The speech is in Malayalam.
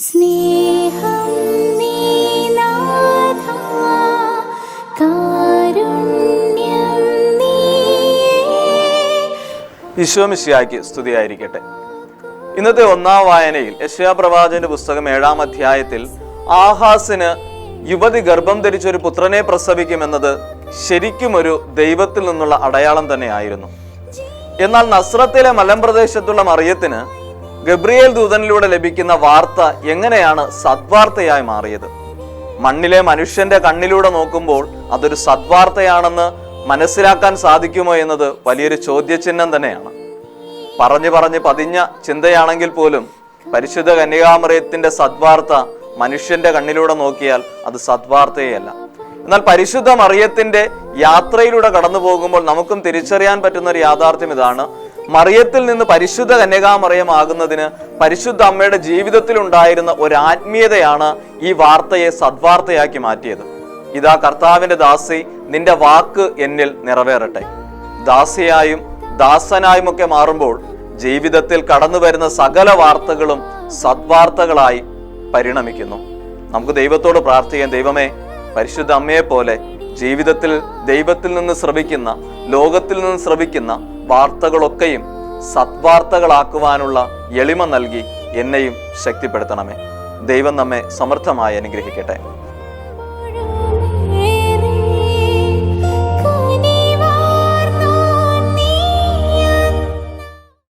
സ്നേഹം സ്തുതിയായിരിക്കട്ടെ. ഇന്നത്തെ ഒന്നാം വായനയിൽ യശ്യാപ്രവാചന്റെ പുസ്തകം ഏഴാം അധ്യായത്തിൽ ആഹാസിന് യുവതി ഗർഭം ധരിച്ചൊരു പുത്രനെ പ്രസവിക്കുമെന്നത് ശരിക്കും ഒരു ദൈവത്തിൽ നിന്നുള്ള അടയാളം തന്നെയായിരുന്നു. എന്നാൽ നസ്രത്തിലെ മലമ്പ്രദേശത്തുള്ള മറിയത്തിന് ഗബ്രിയേൽ ദൂതനിലൂടെ ലഭിക്കുന്ന വാർത്ത എങ്ങനെയാണ് സദ്വാർത്തയായി മാറിയത്? മണ്ണിലെ മനുഷ്യന്റെ കണ്ണിലൂടെ നോക്കുമ്പോൾ അതൊരു സദ്വാർത്തയാണെന്ന് മനസ്സിലാക്കാൻ സാധിക്കുമോ എന്നത് വലിയൊരു ചോദ്യചിഹ്നം തന്നെയാണ്. പറഞ്ഞു പറഞ്ഞ് പതിഞ്ഞ ചിന്തയാണെങ്കിൽ പോലും പരിശുദ്ധ കന്യകാമറിയത്തിന്റെ സദ്വാർത്ത മനുഷ്യന്റെ കണ്ണിലൂടെ നോക്കിയാൽ അത് സദ്വാർത്തയല്ല. എന്നാൽ പരിശുദ്ധ മറിയത്തിന്റെ യാത്രയിലൂടെ കടന്നു പോകുമ്പോൾ നമുക്കും തിരിച്ചറിയാൻ പറ്റുന്ന ഒരു യാഥാർത്ഥ്യം ഇതാണ്. മറിയത്തിൽ നിന്ന് പരിശുദ്ധ കന്യകാമറിയമാകുന്നതിന് പരിശുദ്ധ അമ്മയുടെ ജീവിതത്തിൽ ഉണ്ടായിരുന്ന ഒരു ആത്മീയതയാണ് ഈ വാർത്തയെ സദ്വാർത്തയാക്കി മാറ്റിയത്. ഇതാ കർത്താവിന്റെ ദാസി നിന്റെ വാക്ക് എന്നിൽ നിറവേറട്ടെ. ദാസിയായും ദാസനായുമൊക്കെ മാറുമ്പോൾ ജീവിതത്തിൽ കടന്നു വരുന്ന സകല വാർത്തകളും സദ്വാർത്തകളായി പരിണമിക്കുന്നു. നമുക്ക് ദൈവത്തോട് പ്രാർത്ഥിക്കാം. ദൈവമേ പരിശുദ്ധ അമ്മയെ പോലെ ജീവിതത്തിൽ ദൈവത്തിൽ നിന്ന് ശ്രവിക്കുന്ന ലോകത്തിൽ നിന്ന് ശ്രവിക്കുന്ന വാർത്തകളൊക്കെയും സത്വാർത്തകളാക്കുവാനുള്ള എളിമ നൽകി എന്നെയും ശക്തിപ്പെടുത്തണമേ. ദൈവം നമ്മെ സമർത്ഥമായി അനുഗ്രഹിക്കട്ടെ.